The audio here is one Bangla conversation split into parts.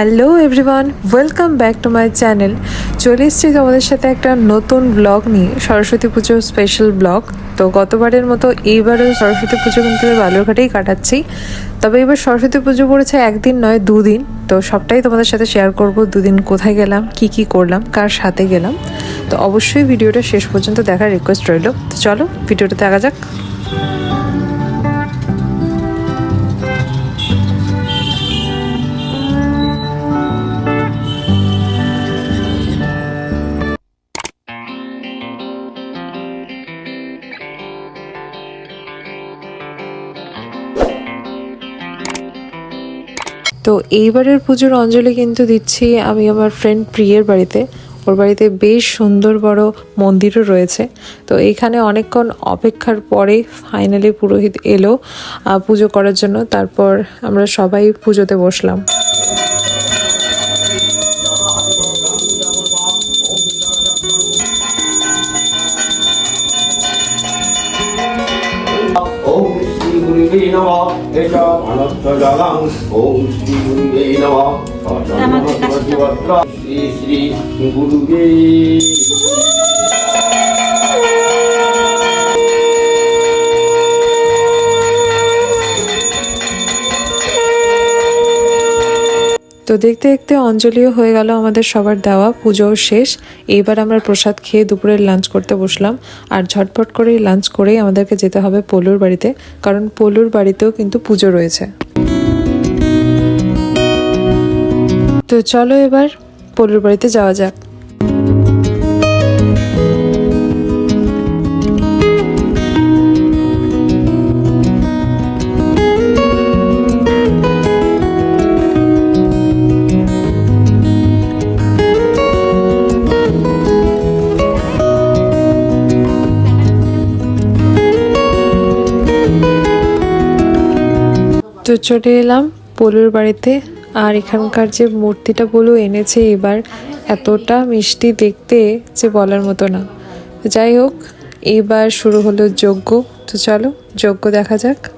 Hello everyone, welcome back to my channel. চলে এসেছি তোমাদের সাথে একটা নতুন ব্লগ নিয়ে, সরস্বতী পুজোর স্পেশাল ব্লগ। তো গতবারের মতো এইবারও সরস্বতী পুজো কিন্তু বালুরঘাটেই কাটাচ্ছি। তবে এবার সরস্বতী পুজো পড়েছে একদিন নয়, দুদিন। তো সবটাই তোমাদের সাথে শেয়ার করব, দুদিন কোথায় গেলাম, কি কি করলাম, কার সাথে গেলাম। তো অবশ্যই ভিডিওটা শেষ পর্যন্ত দেখার রিকোয়েস্ট রইল। তো চলো ভিডিওটা দেখা যাক। তো এইবারের পুজোর অঞ্জলি কিন্তু দিচ্ছি আমি আমার ফ্রেন্ড প্রিয়ের বাড়িতে। ওর বাড়িতে বেশ সুন্দর বড় মন্দিরও রয়েছে। তো এইখানে অনেকক্ষণ অপেক্ষার পরে ফাইনালি পুরোহিত এলো পুজো করার জন্য। তারপর আমরা সবাই পুজোতে বসলাম। ওম অনন্তজালাং ওম শ্রী গুরুবে নমঃ শ্রী শ্রী গুরুবে তো দেখতে দেখতে অঞ্জলিও হয়ে গেল আমাদের সবার দেওয়া, পুজোও শেষ। এইবার আমরা প্রসাদ খেয়ে দুপুরের লাঞ্চ করতে বসলাম। আর ঝটপট করে লাঞ্চ করেই আমাদেরকে যেতে হবে পলুর বাড়িতে, কারণ পলুর বাড়িতেও কিন্তু পুজো রয়েছে। তো চলো এবার পলুর বাড়িতে যাওয়া যাক। তো চলে এলাম, পলুর বাড়িতে, আর এখানকার যে মূর্তিটা পলু এনেছে এবার, এতটা মিষ্টি দেখতে যে বলার মতো না। যাই হোক, এবার শুরু হলো যজ্ঞ। তো চলো, যজ্ঞ দেখা যাক।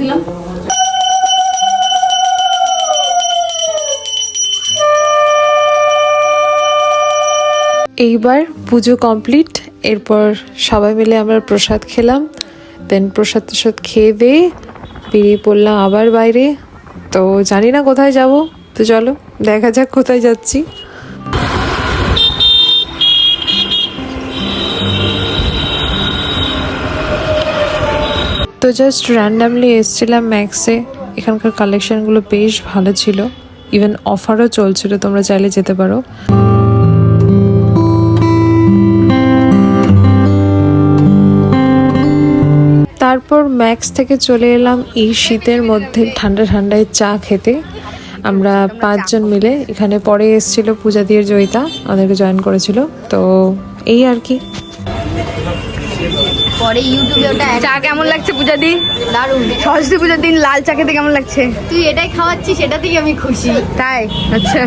দিলাম। এইবার পুজো কমপ্লিট, এরপর সবাই মিলে আমরা প্রসাদ খেলাম দেন প্রসাদ প্রসাদ খেয়ে দিয়ে বেরিয়ে পড়লাম আবার বাইরে। তো জানি না কোথায় যাব, তো চলো দেখা যাক কোথায় যাচ্ছি। জাস্ট র্যান্ডামলি এসছিলাম ম্যাক্সে এখানকার কালেকশানগুলো বেশ ভালো ছিল। ইভেন অফারও চলছিল, তোমরা চাইলে যেতে পারো। তারপর ম্যাক্স থেকে চলে এলাম এই শীতের মধ্যে ঠান্ডা ঠান্ডায় চা খেতে। আমরা পাঁচজন মিলে, এখানে পরে এসেছিল পূজা দিয়ে জয়িতা, আমাদেরকে জয়েন করেছিল। তো এই আর কি। পরে ইউটিউবে ওটা চা কেমন লাগছে পূজা দি দারুণ। সরস্বতী পুজোর দিন লাল চা খেতে কেমন লাগছে? তুই এটাই খাওয়াচ্ছিস সেটাতেই আমি খুশি। তাই? আচ্ছা।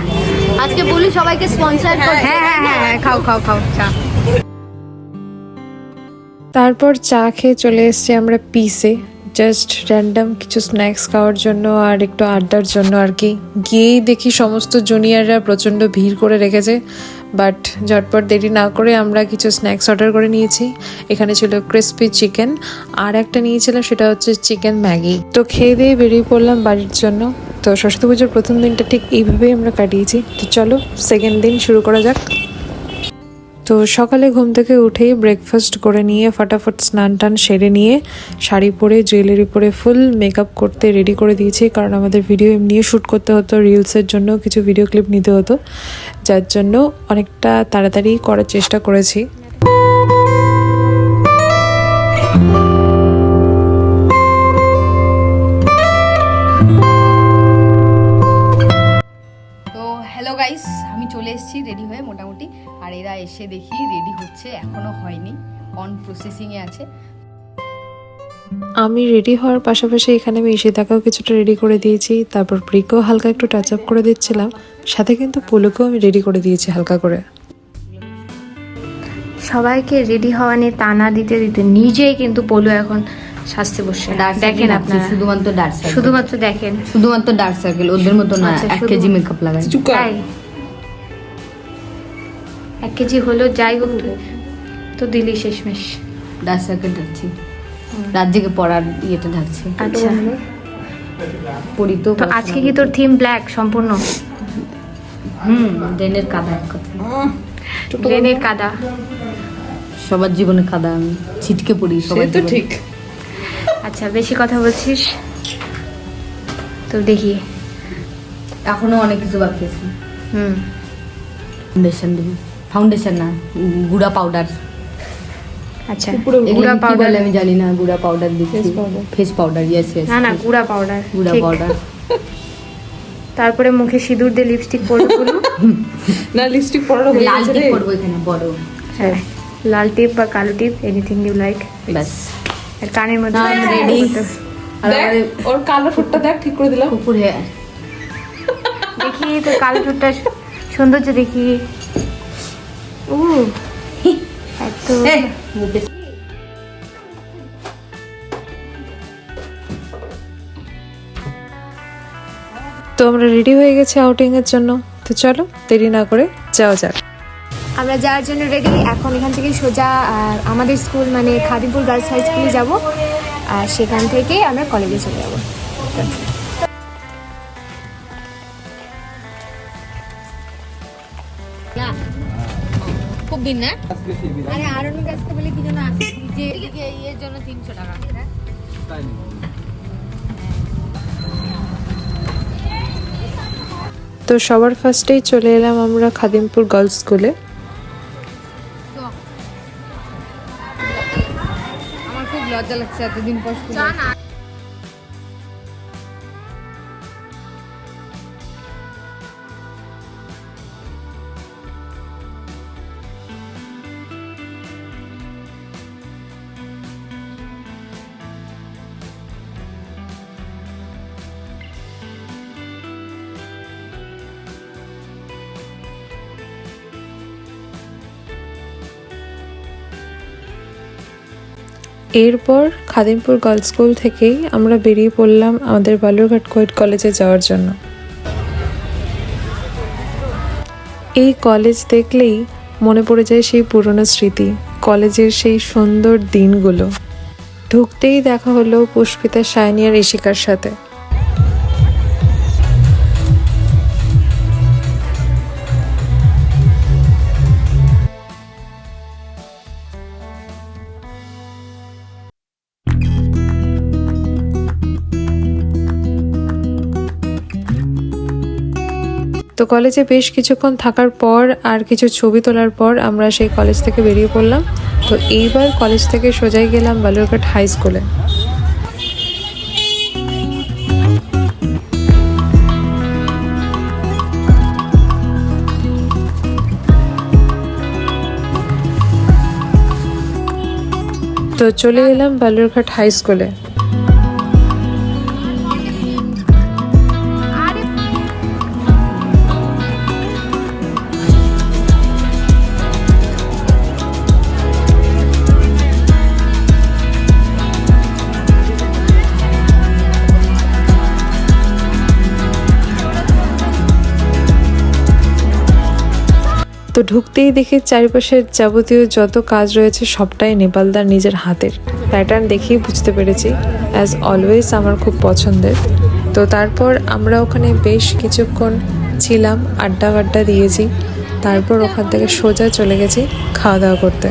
আজকে বলি সবাইকে স্পন্সর হ্যাঁ হ্যাঁ হ্যাঁ হ্যাঁ খাও খাও খাও চা। তারপর চা খেয়ে চলে এসেছি আমরা পিসে জাস্ট র্যান্ডাম কিছু স্ন্যাক্স খাওয়ার জন্য আর একটু আড্ডার জন্য আর কি। গিয়েই দেখি সমস্ত জুনিয়ররা প্রচণ্ড ভিড় করে রেখেছে। বাট ঝটপট দেরি না করে আমরা কিছু স্ন্যাক্স অর্ডার করে নিয়েছি। এখানে ছিল ক্রিসপি চিকেন। আর একটা নিয়েছিলাম সেটা হচ্ছে চিকেন ম্যাগি। তো খেয়ে দিয়ে বেরিয়ে পড়লাম বাড়ির জন্য। তো সরস্বতী পুজোর প্রথম দিনটা ঠিক এইভাবেই আমরা কাটিয়েছি। তো চলো সেকেন্ড দিন শুরু করা যাক। তো সকালে ঘুম থেকে উঠেই ব্রেকফাস্ট করে নিয়ে ফটাফট স্নান টান সেরে নিয়ে শাড়ি পরে জুয়েলারি পরে ফুল মেকআপ করতে রেডি করে দিয়েছি। কারণ আমাদের ভিডিও এমনিও শ্যুট করতে হতো রিলসের জন্য কিছু ভিডিও ক্লিপ নিতে হতো। যার জন্য অনেকটা তাড়াতাড়ি করার চেষ্টা করেছি। এসেছি রেডি হয়ে মোটামুটি। আর এরা এসে দেখি রেডি হচ্ছে এখনও হয়নি অন প্রসেসিংয়ে আছে। আমি রেডি হওয়ার পাশাপাশি এখানে আমি ঈশিতাকেও কিছুটা রেডি করে দিয়েছি তারপর প্রিকেও হালকা একটু টাচ আপ করে দিচ্ছিলাম সাথে কিন্তু পুলুকেও আমি রেডি করে দিয়েছি হালকা করে। সবাইকে রেডি হওয়া নিয়ে টানা দিতে দিতে নিজেই কিন্তু পলু এখন সাজতে বসে। দেখেন আপনারা। শুধুমাত্র ডার্ক সার্কেল শুধুমাত্র দেখেন। শুধুমাত্র ডার্ক সার্কেল ওদের মতো না আচ্ছা, এক কেজি মেকআপ লাগায় তাই। এক কেজি হলো যাই হোক তো দিলি শেষমেশ। ডার্ক সার্কেল ঢাকছি। রাত জেগে পড়ার ইয়েটা ঢাকছি। আচ্ছা। পড়ি তো আজকে কি তোর থিম ব্ল্যাক সম্পূর্ণ? হুম ড্রেনের কাদা এক কথা। ট্রেনের কাদা। সবার জীবনে কাদা আমি। ছিটকে পড়ি সবাই তো ঠিক। আচ্ছা বেশি কথা বলছিস? তো দেখি। এখনও অনেক কিছু বাকি আছে হুম। ফাউন্ডেশন দেবো ফাউন্ডেশন না গুড়া পাউডার আচ্ছা গুড়া পাউডার আমি জানি না গুড়া powder face powder yes yes না না গুঁড়া পাউডার গুড়া। পাউডার তারপরে মুখে সিঁদুর দিয়ে লিপস্টিক পরবো বলুন না লিপস্টিক পরানো লাল টিপ করব এখানে বড়। হ্যাঁ লাল টিপ বা কালো টিপ এনিথিং ইউ লাইক ব্যাস। আর কানের মধ্যে ready. ওর কালো ঠোঁটটা দেখ ঠিক করে দিলাম। কুকুর হেয়ার দেখি তো কালো ঠোঁটটা সৌন্দর্য দেখি। উ এত তো আমরা রেডি হয়ে গেছি আউটিং এর জন্য। তো চলো দেরি না করে যাওয়া যাক। আমরা যাওয়ার জন্য রেডি এখন এখান থেকে সোজা আর আমাদের স্কুল মানে খাদিমপুর গার্লস হাই স্কুলে যাব। আর সেখান থেকে আমরা কলেজে চলে যাব। খুব দিন না? আরে আরনের কাছ বলে কি জন্য যে জন্য তিনশো টাকা। তো সবার ফার্স্টেই চলে এলাম আমরা খাদিমপুর গার্লস স্কুলে লজ্জা লাগছে এতদিন পর এরপর খাদিমপুর গার্লস স্কুল থেকেই আমরা বেরিয়ে পড়লাম আমাদের বালুরঘাট কোয়েট কলেজে যাওয়ার জন্য। এই কলেজ দেখলেই মনে পড়ে যায় সেই পুরনো স্মৃতি, কলেজের সেই সুন্দর দিনগুলো। ঢুকতেই দেখা হলো পুষ্পিতা সায়নী আর ইশিকার সাথে। তো কলেজে বেশ কিছুক্ষণ থাকার পর আর কিছু ছবি তোলার পর আমরা সেই কলেজ থেকে বেরিয়ে পড়লাম। তো এইবার কলেজ থেকে সোজাই গেলাম বালুরঘাট হাই স্কুলে তো চলে এলাম বালুরঘাট হাই স্কুলে তো ঢুকতেই দেখি চারিপাশের যাবতীয় যত কাজ রয়েছে সবটাই নেপালদার নিজের হাতের। প্যাটার্ন দেখেই বুঝতে পেরেছি। অ্যাজ অলওয়েজ আমার খুব পছন্দের। তো তারপর আমরা ওখানে বেশ কিছুক্ষণ ছিলাম আড্ডা বাড্ডা দিয়েছি। তারপর ওখান থেকে সোজা চলে গেছি খাওয়া দাওয়া করতে।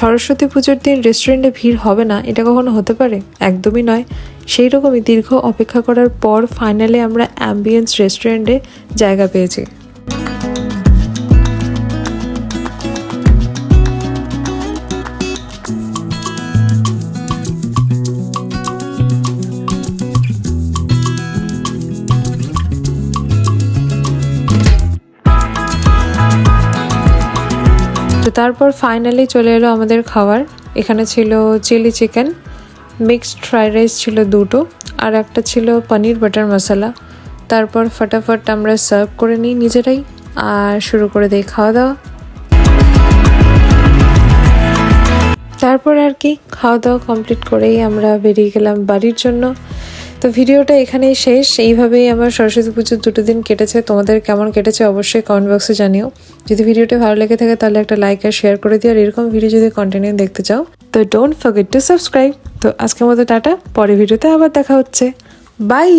সরস্বতী পুজোর দিন রেস্টুরেন্টে ভিড় হবে না, এটা কখনো হতে পারে? একদমই নয়। সেই রকমই দীর্ঘ অপেক্ষা করার পর ফাইনালে আমরা অ্যাম্বিয়েন্স রেস্টুরেন্টে জায়গা পেয়েছি। তারপর ফাইনালি চলে এলো আমাদের খাবার এখানে ছিল chilli chicken mixed fried rice ছিল দুটো, আর একটা ছিল পনির বাটার মশলা তারপর ফটাফট আমরা সার্ভ করে নিই নিজেরাই, আর শুরু করে দিই খাওয়া দাওয়া। তারপর আর কি, খাওয়া দাওয়া কমপ্লিট করেই আমরা বেরিয়ে গেলাম বাড়ির জন্য। তো ভিডিওটা এখানেই শেষ। এইভাবেই আমার সরস্বতী পুজোর দুটো দিন কেটেছে। তোমাদের কেমন কেটেছে অবশ্যই কমেন্ট বক্সে জানিও। যদি ভিডিওটি ভালো লেগে থাকে তাহলে একটা লাইক আর শেয়ার করে দিও। আর এরকম ভিডিও যদি কন্টিনিউ দেখতে চাও, তো ডোন্ট ফরগেট টু সাবস্ক্রাইব তো আজকের মতো টাটা পরে ভিডিওতে আবার দেখা হচ্ছে। বাই